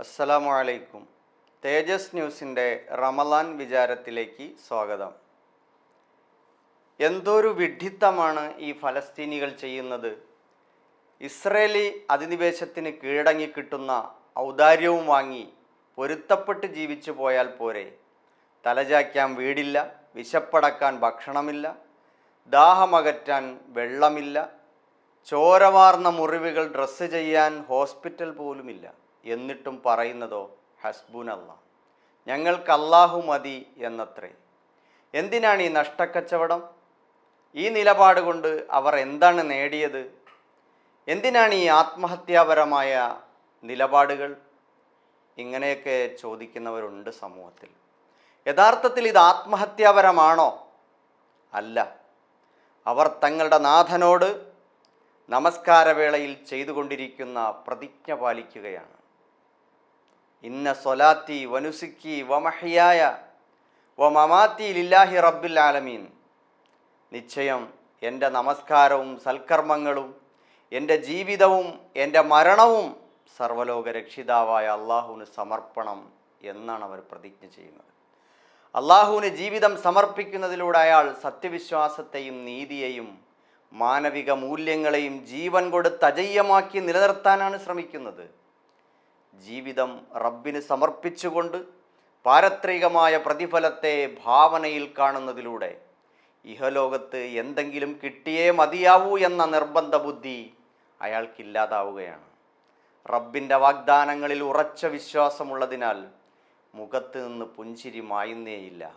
അസ്സലാമു അലൈക്കും. തേജസ് ന്യൂസിന്റെ റമലാൻ വിചാരത്തിലേക്ക് സ്വാഗതം. എന്തൊരു വിഡ്ഢിത്തമാണ് ഈ ഫലസ്തീനികൾ ചെയ്യുന്നത്. ഇസ്രയേലി അധിനിവേശത്തിന് കീഴടങ്ങി കിട്ടുന്ന ഔദാര്യവും വാങ്ങി പൊരുത്തപ്പെട്ട് ജീവിച്ചു പോയാൽ പോരെ. തലചായ്ക്കാൻ വീടില്ല വിശപ്പടക്കാൻ ഭക്ഷണമില്ല ദാഹമകറ്റാൻ വെള്ളമില്ല ചോരവാർന്ന മുറിവുകൾ ഡ്രസ്സ് ചെയ്യാൻ ഹോസ്പിറ്റൽ പോലുമില്ല. എന്നിട്ടും പറയുന്നതോ? ഹസ്ബുൻ ഹസ്ബുനല്ല. ഞങ്ങൾക്ക് അല്ലാഹു മതി എന്നത്രേ. എന്തിനാണ് ഈ നഷ്ടക്കച്ചവടം? ഈ നിലപാട് കൊണ്ട് അവർ എന്താണ് നേടിയത്? എന്തിനാണ് ഈ ആത്മഹത്യാപരമായ നിലപാടുകൾ? ഇങ്ങനെയൊക്കെ ചോദിക്കുന്നവരുണ്ട് സമൂഹത്തിൽ. യഥാർത്ഥത്തിൽ ഇത് ആത്മഹത്യാപരമാണോ? അല്ല. അവർ തങ്ങളുടെ നാഥനോട് നമസ്കാരവേളയിൽ ചെയ്തുകൊണ്ടിരിക്കുന്ന പ്രതിജ്ഞ പാലിക്കുകയാണ്. ഇന്ന സൊലാത്തി വനുസുക്കി വമഹിയായ വമമാത്തി ലില്ലാഹി റബ്ബിൽ ആലമീൻ. നിശ്ചയം എന്റെ നമസ്കാരവും സൽക്കർമ്മങ്ങളും എന്റെ ജീവിതവും എന്റെ മരണവും സർവലോക രക്ഷിതാവായ അള്ളാഹുവിന് സമർപ്പണം എന്നാണ് അവർ പ്രതിജ്ഞ ചെയ്യുന്നത്. അള്ളാഹുവിന് ജീവിതം സമർപ്പിക്കുന്നതിലൂടെ അയാൾ സത്യവിശ്വാസത്തെയും നീതിയെയും മാനവിക മൂല്യങ്ങളെയും ജീവൻ കൊടുത്ത് അജയ്യമാക്കി നിലനിർത്താനാണ് ശ്രമിക്കുന്നത്. ജീവിതം റബ്ബിന് സമർപ്പിച്ചുകൊണ്ട് പാരത്രികമായ പ്രതിഫലത്തെ ഭാവനയിൽ കാണുന്നതിലൂടെ ഇഹലോകത്ത് എന്തെങ്കിലും കിട്ടിയേ മതിയാവൂ എന്ന നിർബന്ധ ബുദ്ധി അയാൾക്കില്ലാതാവുകയാണ്. റബ്ബിന്റെ വാഗ്ദാനങ്ങളിൽ ഉറച്ച വിശ്വാസമുള്ളതിനാൽ മുഖത്ത് നിന്ന് പുഞ്ചിരി മായുന്നേയില്ല.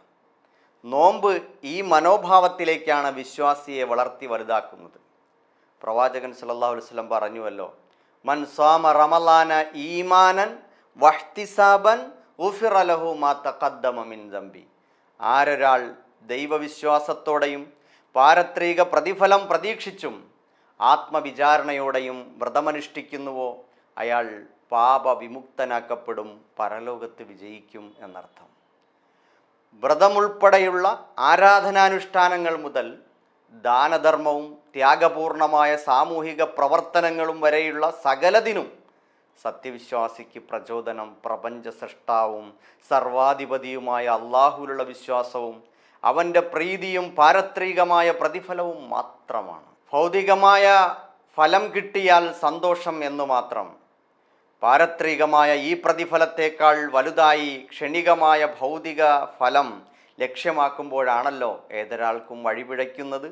നോമ്പ് ഈ മനോഭാവത്തിലേക്കാണ് വിശ്വാസിയെ വളർത്തി വലുതാക്കുന്നത്. പ്രവാചകൻ അലൈഹി വസല്ലം പറഞ്ഞുവല്ലോ മൻ സ്വാമ റമലാന ഈമാനൻ വഹ്തിസാബൻ ഉഫിറലഹു മാ മിൻ ആരൊരാൾ ദൈവവിശ്വാസത്തോടെയും പാരത്രിക പ്രതിഫലം പ്രതീക്ഷിച്ചും ആത്മവിചാരണയോടെയും വ്രതമനുഷ്ഠിക്കുന്നുവോ അയാൾ പാപവിമുക്തനാക്കപ്പെടും പരലോകത്ത് വിജയിക്കും എന്നർത്ഥം. വ്രതമുൾപ്പെടെയുള്ള ആരാധനാനുഷ്ഠാനങ്ങൾ മുതൽ ദാനധർമ്മവും ത്യാഗപൂർണമായ സാമൂഹിക പ്രവർത്തനങ്ങളും വരെയുള്ള സകലതിനും സത്യവിശ്വാസിക്ക് പ്രചോദനം പ്രപഞ്ച സൃഷ്ടാവും സർവാധിപതിയുമായ അള്ളാഹുലുള്ള വിശ്വാസവും അവന്റെ പ്രീതിയും പാരത്രികമായ പ്രതിഫലവും മാത്രമാണ്. ഭൗതികമായ ഫലം കിട്ടിയാൽ സന്തോഷം എന്നു മാത്രം. പാരത്രികമായ ഈ പ്രതിഫലത്തേക്കാൾ വലുതായി ക്ഷണികമായ ഭൗതിക ഫലം ലക്ഷ്യമാക്കുമ്പോഴാണല്ലോ ഏതൊരാൾക്കും വഴിപിഴയ്ക്കുന്നത്.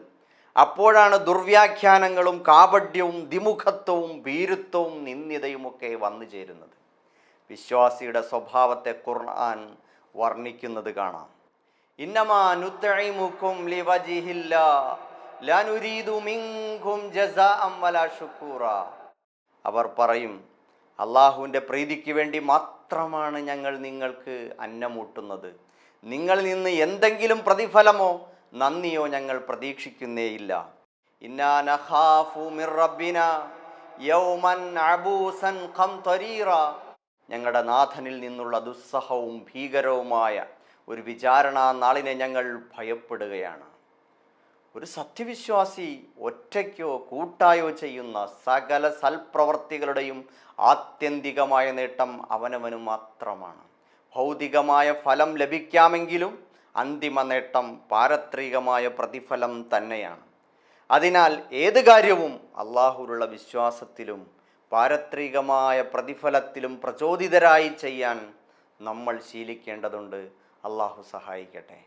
അപ്പോഴാണ് ദുർവ്യാഖ്യാനങ്ങളും കാപഢ്യവും ദിമുഖത്വവും ഭീരുത്വവും നിന്ദ്യതയുമൊക്കെ വന്നു ചേരുന്നത്. വിശ്വാസിയുടെ സ്വഭാവത്തെ ഖുർആൻ വർണിക്കുന്നത് കാണാം. ലിവജിഹില്ലാ ജസാഅം വലാ അവർ പറയും അള്ളാഹുവിന്റെ പ്രീതിക്ക് വേണ്ടി മാത്രമാണ് ഞങ്ങൾ നിങ്ങൾക്ക് അന്നമൂട്ടുന്നത്. നിങ്ങളിൽ നിന്ന് എന്തെങ്കിലും പ്രതിഫലമോ നന്ദിയോ ഞങ്ങൾ പ്രതീക്ഷിക്കുന്നേയില്ല. ഞങ്ങളുടെ നാഥനിൽ നിന്നുള്ള ദുസ്സഹവും ഭീകരവുമായ ഒരു വിചാരണ നാളിനെ ഞങ്ങൾ ഭയപ്പെടുകയാണ്. ഒരു സത്യവിശ്വാസി ഒറ്റയ്ക്കോ കൂട്ടായോ ചെയ്യുന്ന സകല സൽപ്രവർത്തികളുടെയും ആത്യന്തികമായ നേട്ടം അവനവനു മാത്രമാണ്. ഭൗതികമായ ഫലം ലഭിക്കാമെങ്കിലും അന്തിമ നേട്ടം പാരത്രികമായ പ്രതിഫലം തന്നെയാണ്. അതിനാൽ ഏത് കാര്യവും അള്ളാഹുരുള്ള വിശ്വാസത്തിലും പാരത്രികമായ പ്രതിഫലത്തിലും പ്രചോദിതരായി ചെയ്യാൻ നമ്മൾ ശീലിക്കേണ്ടതുണ്ട്. അള്ളാഹു സഹായിക്കട്ടെ.